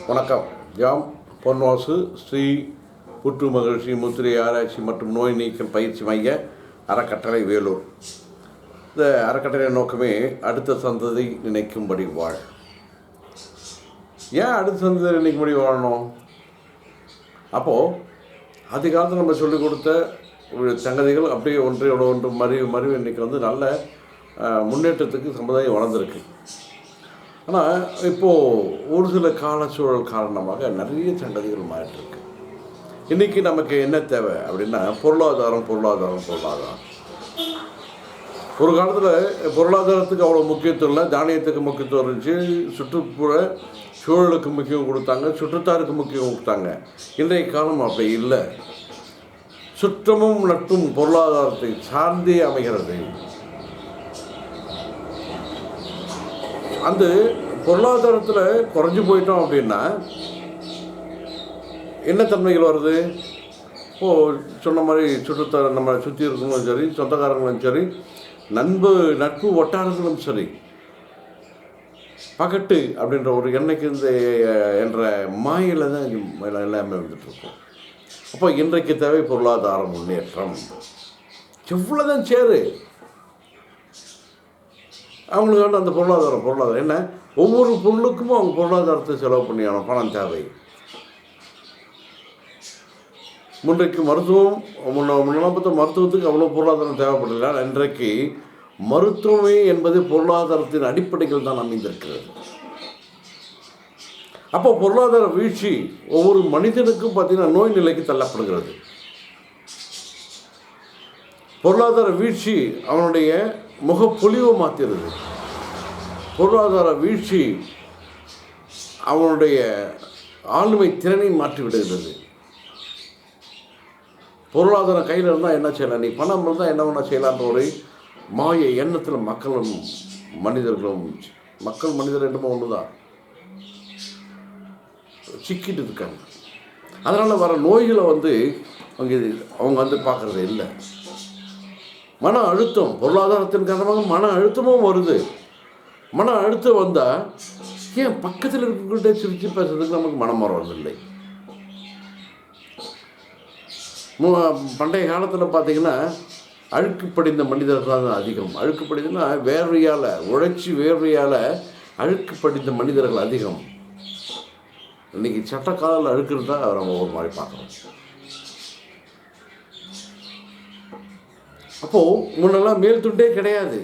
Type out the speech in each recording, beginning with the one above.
வணக்கம். ஜாம் பொன்வாசு ஸ்ரீ புற்று மகிழ்ச்சி முத்திரை ஆராய்ச்சி மற்றும் நோய் நீக்கல் பயிற்சி மைய அறக்கட்டளை வேலூர். இந்த அறக்கட்டளை நோக்கமே அடுத்த சந்ததி நினைக்கும்படி வாழ். ஏன் அடுத்த சந்ததி நினைக்கும்படி வாழணும்? அப்போது அதிகாலத்தில் நம்ம சொல்லிக் கொடுத்த சங்கதிகள் அப்படியே ஒன்றையோட ஒன்று மறிவு மறிவு இன்னைக்கு வந்து நல்ல முன்னேற்றத்துக்கு சமுதாயம் வளர்ந்துருக்கு. ஆனால் இப்போது ஒரு சில காலச்சூழல் காரணமாக நிறைய சண்டதிகள் மாறிட்டுருக்கு. இன்றைக்கி நமக்கு என்ன தேவை அப்படின்னா பொருளாதாரம் பொருளாதாரம் பொருளாதாரம். ஒரு காலத்தில் பொருளாதாரத்துக்கு அவ்வளோ முக்கியத்துவம் இல்லை தானியத்துக்கு முக்கியத்துவம் இருந்துச்சு சுற்றுப்புற சூழலுக்கு முக்கியம் கொடுத்தாங்க சுற்றுத்தாருக்கு முக்கியம் கொடுத்தாங்க. இன்றைய காலம் அப்படி இல்லை. சுற்றமும் நட்பும் பொருளாதாரத்தை சார்ந்தே அமைகிறது. அந்த பொருளாதாரத்தில் குறைஞ்சு போயிட்டோம் அப்படின்னா என்ன தன்மைகள் வருது? ஓ சொன்ன மாதிரி சுற்றுத்தார நம்ம சுற்றி இருக்கிறவங்களும் சரி சொந்தக்காரங்களும் சரி நண்பு நட்பு வட்டாரங்களும் சரி பகட்டு அப்படின்ற ஒரு எண்ணெய்க்கு இந்த என்ற மாயில தான் எல்லாமே வந்துட்டுருக்கோம் அப்போ இன்றைக்கு தேவை பொருளாதார முன்னேற்றம். எவ்வளோதான் சேரு. அவங்களுக்கு அந்த பொருளாதாரம் பொருளாதாரம். என்ன? ஒவ்வொரு பொருளுக்கும் அவங்க பொருளாதாரத்தை செலவு பண்ணி பணம் தேவை. முன்றைக்கு மருத்துவம் முன்ன முன்னெல்லாம் பார்த்தா மருத்துவத்துக்கு அவ்வளோ பொருளாதாரம் தேவைப்படுகிறார் இன்றைக்கு மருத்துவமே என்பது பொருளாதாரத்தின் அடிப்படையில் தான் அமைந்திருக்கிறது. அப்போ பொருளாதார வீழ்ச்சி ஒவ்வொரு மனிதனுக்கும் பார்த்தீங்கன்னா நோய் நிலைக்கு தள்ளப்படுகிறது. பொருளாதார வீழ்ச்சி அவனுடைய முகப்பொலிவை மாற்றுறது பொருளாதார வீழ்ச்சி அவனுடைய ஆளுமை திறனை மாற்றி விடுகிறது பொருளாதாரம் கையில் இருந்தால் என்ன செய்யலாம்? நீ பணம் இருந்தால் என்ன வேணால் செய்யலான்ற ஒரு மாய எண்ணத்தில் மக்களும் மனிதர்களும் மக்கள் மனிதர் என்னமோ ஒன்று தான் சிக்கிட்டு இருக்காங்க. அதனால் வர நோய்களை வந்து அவங்க அவங்க வந்து பார்க்குறது இல்லை. மன அழுத்தம் பொருளாதாரத்தின் காரணமாக மன அழுத்தமும் வருது. மன அழுத்தம் வந்தால் ஏன் பக்கத்தில் இருக்கக்கூடிய சிரித்து பேசுறதுக்கு நமக்கு மனம் வரவில்லை பண்டைய காலத்தில் பார்த்தீங்கன்னா அழுக்கு படிந்த மனிதர்கள் தான் அதிகம். அழுக்கு படிந்தனா வேர்வையால் உழைச்சி வேர்வையால் அழுக்கு படிந்த மனிதர்கள் அதிகம். இன்னைக்கு சட்டக்காலில் அழுக்கு இருந்தால் நம்ம ஒரு மாதிரி பார்க்குறோம் அப்போது முன்னெல்லாம் மேல் துண்டே கிடையாது.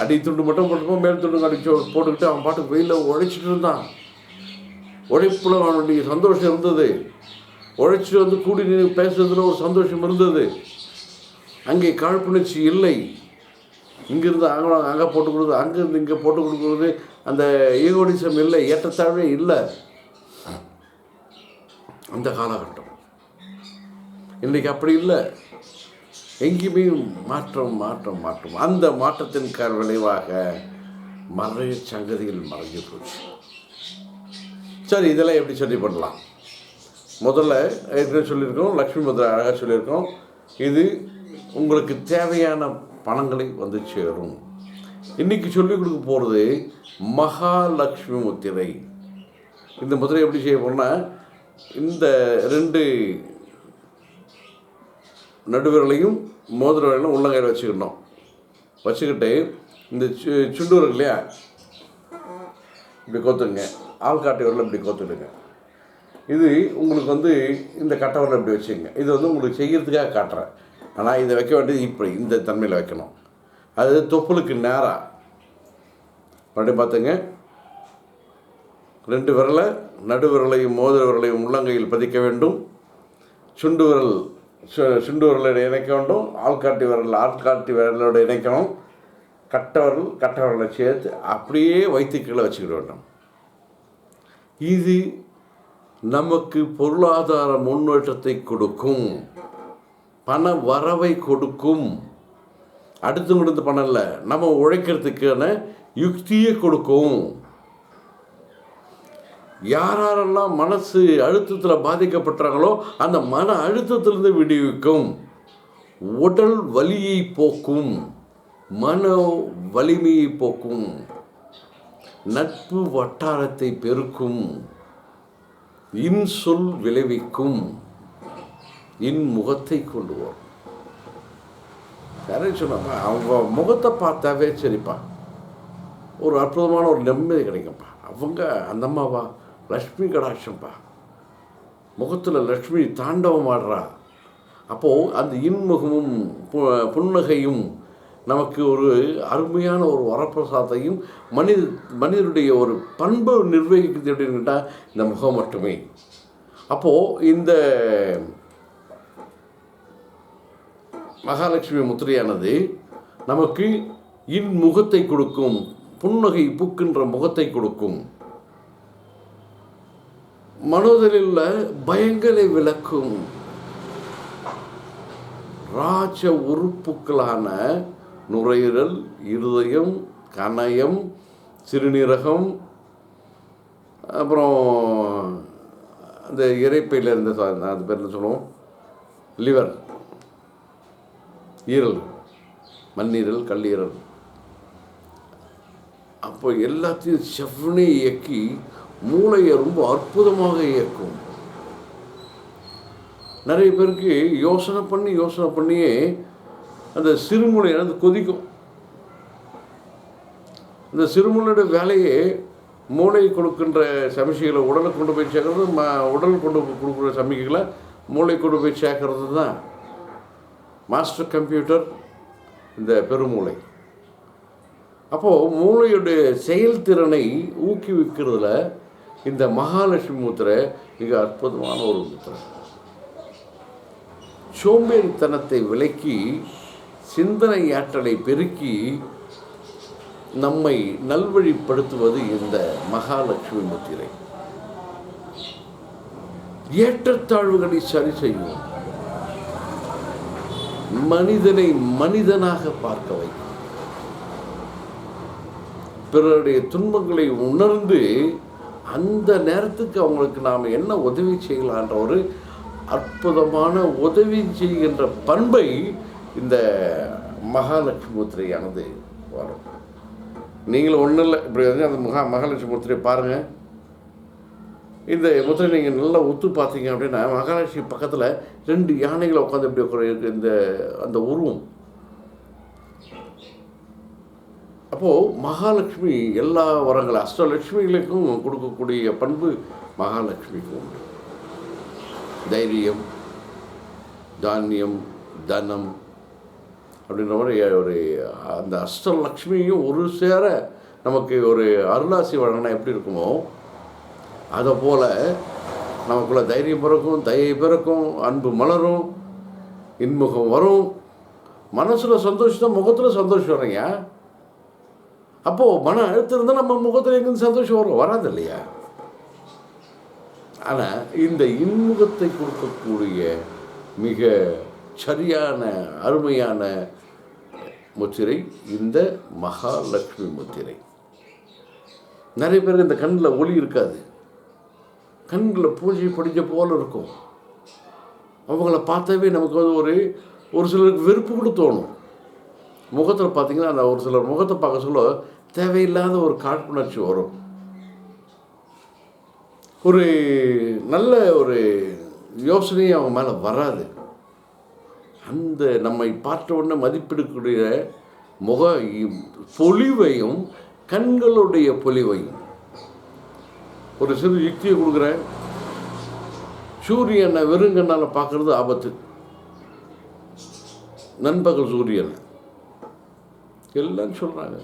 அடி துண்டு மட்டும் போட்டுப்போம் மேல் துண்டு அடிச்சு போட்டுக்கிட்டு அவன் பாட்டுக்கு வெயிலில் உழைச்சிட்டு இருந்தான். உழைப்பில் அவனுடைய சந்தோஷம் இருந்தது. உழைச்சிட்டு வந்து கூடி நின்று பேசுறதுல ஒரு சந்தோஷம் இருந்தது. அங்கே காழ்ப்புணர்ச்சி இல்லை. இங்கிருந்து அங்கே அங்கே போட்டு கொடுக்குறது அங்கேருந்து இங்கே போட்டு கொடுக்குறது அந்த ஈகோடிசம் இல்லை ஏற்றத்தாழ்வே இல்லை. அந்த காலகட்டம். இன்றைக்கி அப்படி இல்லை. எங்கேயுமே மாற்றம் மாற்றம் மாற்றம். அந்த மாற்றத்தின் க விளைவாக மறைய சங்கதிகள் மறைஞ்சு போச்சு. சரி இதெல்லாம் எப்படி சரி பண்ணலாம்? முதல்ல ஏற்கனவே சொல்லியிருக்கோம் லக்ஷ்மி முத்ரா அழகாக சொல்லியிருக்கோம். இது உங்களுக்கு தேவையான பணங்களை வந்து சேரும். இன்றைக்கி சொல்லிக் கொடுக்க போகிறது மகாலட்சுமி முத்திரை. இந்த முத்திரை எப்படி செய்ய போனால் இந்த ரெண்டு நடுவிரலையும் மோதிர விரலையும் உள்ளங்கையில் வச்சுக்கணும். வச்சுக்கிட்டு இந்த சு சுண்டு இருக்கு இல்லையா? இப்படி கோத்துடுங்க ஆள்காட்டி விரலை இப்படி கோத்துடுங்க. இது உங்களுக்கு வந்து இந்த கட்டை விரலை இப்படி வச்சுங்க இது வந்து உங்களுக்கு செய்கிறதுக்காக காட்டுறேன். ஆனால் இதை வைக்க வேண்டியது இப்படி இந்த தன்மையில் வைக்கணும். அது தொப்புளுக்கு நேராக மறுபடியும் பார்த்துங்க. ரெண்டு விரலை நடுவிரலையும் மோதிர விரலையும் உள்ளங்கையில் பதிக்க வேண்டும். சுண்டு விரல் சு விரலோட இணைக்க வேண்டும் ஆள்காட்டி விரல் ஆள்காட்டி விரலோட இணைக்கணும். கட்டவர்கள் கட்டவர்களை சேர்த்து அப்படியே வைத்து கீழே வச்சுக்கிட வேண்டும். இது நமக்கு பொருளாதார முன்னேற்றத்தை கொடுக்கும். பண வரவை கொடுக்கும். அடுத்தவங்களுக்கு பணம் இல்லை. நம்ம உழைக்கிறதுக்கான யுக்தியை கொடுக்கும். யாரெல்லாம் மனசு அழுத்தத்தில் பாதிக்கப்பட்டாங்களோ அந்த மன அழுத்தத்திலிருந்து விடுவிக்கும். உடல் வலியை போக்கும். மன வலிமையை போக்கும். நட்பு வட்டாரத்தை பெருக்கும். இன்சொல் விளைவிக்கும். இன்முகத்தை கொண்டு வரும் நிறைய சொன்னாப்பா அவங்க முகத்தை பார்த்தாவே சரிப்பா. ஒரு அற்புதமான ஒரு நிம்மதி கிடைக்கும்ப்பா. அவங்க அந்தம்மாவா லக்ஷ்மி கடாட்சம்ப்பா முகத்தில் லக்ஷ்மி தாண்டவம் ஆடுறா. அப்போது அந்த இன்முகமும் பு- புன்னகையும் நமக்கு ஒரு அருமையான ஒரு வரப்பிரசாதத்தையும் மனித மனிதனுடைய ஒரு பண்பு நிர்வகிக்கிறது அப்படின்னு கேட்டால் இந்த முகம் மட்டுமே. அப்போது இந்த மகாலட்சுமி முத்திரையானது நமக்கு இன்முகத்தை கொடுக்கும் புன்னகை பூக்கின்ற முகத்தை கொடுக்கும். மனதில் உள்ள பயங்களை விளக்கும். ராஜ உறுப்புக்களான நுரையீரல் இருதயம் கணயம் சிறுநீரகம் அப்புறம் அந்த இறைப்பையில் இருந்த அது பேர் என்ன சொல்லுவோம்? லிவர். ஈரல். மண்ணீரல் கல்லீரல். அப்போ எல்லாத்தையும் செவ்வனே இயக்கி மூளையை ரொம்ப அற்புதமாக இயக்கும். நிறைய பேருக்கு யோசனை பண்ணி யோசனை பண்ணியே அந்த சிறுமூளை அது கொதிக்கும். இந்த சிறுமூளையோட வேலையே மூளை கொடுக்கின்ற சமிசைகளை உடலை கொண்டு போய் சேர்க்கறது ம உடல் கொண்டு போய் கொடுக்குற சமிக்கைகளை மூளை கொண்டு போய் சேர்க்கறது தான். மாஸ்டர் கம்ப்யூட்டர் இந்த பெருமூளை. அப்போது மூளையுடைய செயல்திறனை ஊக்குவிக்கிறதுல இந்த மகாலட்சுமி முத்திரை மிக அற்புதமான ஒரு முத்திரை. சோம்பேறித்தனத்தை விலக்கி சிந்தனை ஆற்றலை பெருக்கி நம்மை நல்வழிப்படுத்துவது இந்த மகாலட்சுமி முத்திரை. ஏற்றத்தாழ்வுகளை சரி செய்யும் மனிதனை மனிதனாக பார்க்க வைக்கும். பிறருடைய துன்பங்களை உணர்ந்து அந்த நேரத்துக்கு அவங்களுக்கு நாம் என்ன உதவி செய்யலான்ற ஒரு அற்புதமான உதவி செய்கின்ற பண்பை இந்த மகாலட்சுமி முத்திரையானது வரும். நீங்களும் ஒன்றும் இல்லை இப்படி வந்து அந்த மகா மகாலட்சுமி முத்திரையை பாருங்கள் இந்த முத்திரை நீங்கள் நல்லா ஒத்து பார்த்தீங்க அப்படின்னா மகாலட்சுமி பக்கத்தில் ரெண்டு யானைகளை உட்காந்து இப்படி இருக்குது இந்த அந்த உருவம் அப்போது மகாலட்சுமி எல்லா வரங்களும் அஷ்டலட்சுமிகளுக்கும் கொடுக்கக்கூடிய பண்பு மகாலட்சுமிக்கு உண்டு தைரியம் தானியம் தனம் அப்படின்ற மாதிரி ஒரு அந்த அஷ்டலக்ஷ்மியும் ஒரு சேர நமக்கு ஒரு அருளாசி வழங்கினா எப்படி இருக்குமோ அதை போல் நமக்குள்ள தைரியம் பிறக்கும் தயை பிறக்கும் அன்பு மலரும் இன்முகம் வரும். மனசில் சந்தோஷம் முகத்தில் சந்தோஷம் வரீங்க அப்போது மன அழுத்தம் இருந்தால் நம்ம முகத்தில் எங்கேருந்து சந்தோஷம் வரும்? வராது இல்லையா ஆனால் இந்த இன்முகத்தை கொடுக்கக்கூடிய மிக சரியான அருமையான முத்திரை இந்த மகாலட்சுமி முத்திரை. நிறைய பேருக்கு இந்த கண்ணில் ஒளி இருக்காது. கண்களில் பூஜை படிஞ்ச போல இருக்கும். அவங்கள பார்த்தாவே நமக்கு வந்து ஒரு ஒரு சிலருக்கு வெறுப்பு கூட தோணும். முகத்தில் பார்த்தீங்கன்னா அந்த ஒரு சிலர் முகத்தை பார்க்க சொல்ல தேவையில்லாத ஒரு காழ்ப்புணர்ச்சி வரும். ஒரு நல்ல ஒரு யோசனையும் அவங்க மேலே வராது. அந்த நம்மை பார்த்த உடனே மதிப்பிடக்கூடிய முக பொலிவையும் கண்களுடைய பொலிவையும். ஒரு சிறு யுக்தியை கொடுக்குறேன். சூரியனை வெறுங்கண்ணால் பார்க்கறது ஆபத்து. நண்பகல் சூரியன். எல்லாம் சொல்கிறாங்க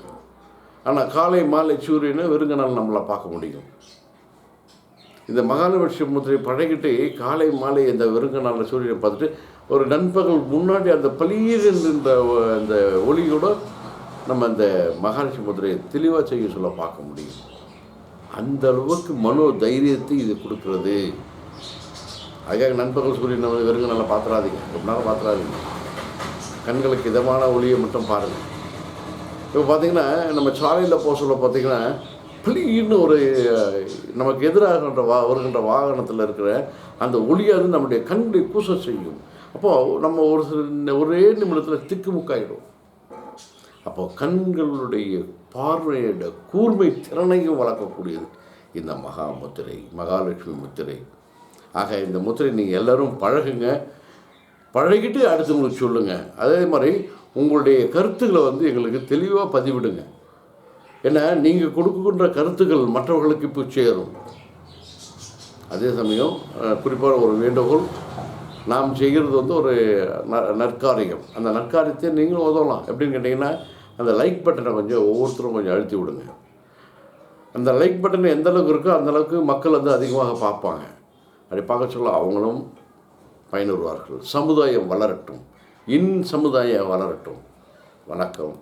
ஆனால் காலை மாலை சூரியனை வெறுங்கனால் நம்மளை பார்க்க முடியும். இந்த மகாலட்சுமி முத்திரை பழகிட்டு காலை மாலை இந்த வெறுங்கனால சூரியனை பார்த்துட்டு ஒரு நண்பகல் முன்னாடி அந்த பளீர் என்ற அந்த ஒளியோட நம்ம அந்த மகாலட்சுமி முத்திரையை தெளிவாக செய்ய சொல்ல பார்க்க முடியும். அந்த அளவுக்கு மனோ தைரியத்தை இது கொடுக்கிறது. அதுக்காக நண்பகல் சூரியனை வந்து வெறுங்க பார்த்துறாதீங்க. ரொம்ப நேரம் பார்த்துறாதீங்க. கண்களுக்கு இதமான ஒளியை மட்டும் பாருங்கள் இப்போ பார்த்தீங்கன்னா நம்ம சாலையில் போக சொல்ல பார்த்தீங்கன்னா பிளீன்னு ஒரு நமக்கு எதிராகின்ற வா வருகின்ற வாகனத்தில் இருக்கிற அந்த ஒளியாது நம்முடைய கண்களை கூச செய்யும். அப்போது நம்ம ஒரு சில ஒரே நிமிடத்தில் திக்குமுக்காயிடும் அப்போ கண்களுடைய பார்வையோட கூர்மை திறனையும் வளர்க்கக்கூடியது. இந்த மகா முத்திரை மகாலட்சுமி முத்திரை. ஆக இந்த முத்திரை நீங்கள் எல்லோரும் பழகுங்க. பழகிட்டு அடுத்தவங்களுக்கு சொல்லுங்கள் அதே மாதிரி உங்களுடைய கருத்துக்களை வந்து எங்களுக்கு தெளிவாக பதிவிடுங்க. ஏன்னா நீங்கள் கொடுக்கின்ற கருத்துக்கள் மற்றவர்களுக்கு இப்போ சேரும். அதே சமயம் குறிப்பாக ஒரு வேண்டுகோள் நாம் செய்கிறது வந்து ஒரு ந- நற்காரியம். அந்த நற்காரியத்தை நீங்களும் உதவலாம். எப்படின்னு கேட்டிங்கன்னா அந்த லைக் பட்டனை கொஞ்சம் ஒவ்வொருத்தரும் கொஞ்சம் அழுத்தி விடுங்க. அந்த லைக் பட்டன் எந்த அளவுக்கு இருக்கோ அந்த அளவுக்கு மக்கள் வந்து அதிகமாக பார்ப்பாங்க. அப்படி பார்க்க சொல்ல அவங்களும் பயனுறுவார்கள். சமுதாயம் வளரட்டும். இன் சமுதாயம் வளரட்டும். வணக்கம்.